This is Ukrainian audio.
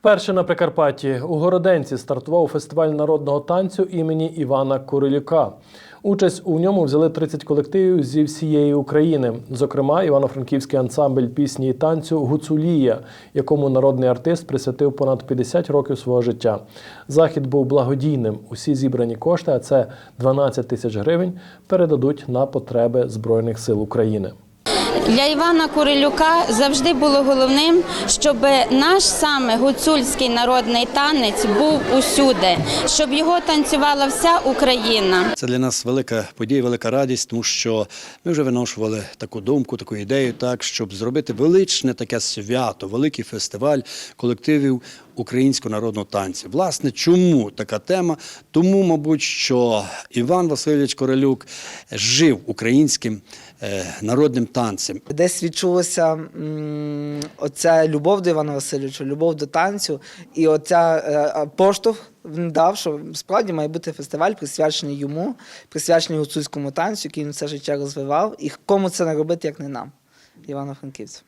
Вперше на Прикарпатті у Городенці стартував фестиваль народного танцю імені Івана Курилюка. Участь у ньому взяли 30 колективів зі всієї України. Зокрема, івано-франківський ансамбль пісні і танцю Гуцулія, якому народний артист присвятив понад 50 років свого життя. Захід був благодійним. Усі зібрані кошти, а це 12 тисяч гривень, передадуть на потреби Збройних сил України. Для Івана Курилюка завжди було головним, щоб наш саме гуцульський народний танець був усюди, щоб його танцювала вся Україна. Це для нас велика подія, велика радість, тому що ми вже виношували таку думку, таку ідею, так щоб зробити величне таке свято, великий фестиваль колективів українського народного танцю. Власне, чому така тема? Тому, мабуть, що Іван Васильович Королюк жив українським е, народним танцем. Десь відчулося м, оця любов до Івана Васильовича, любов до танцю, і оця е, поштовх він дав, що справді має бути фестиваль, присвячений йому, присвячений гуцульському танцю, який він все життя розвивав. І кому це не робити, як не нам, Івано-Франківцям.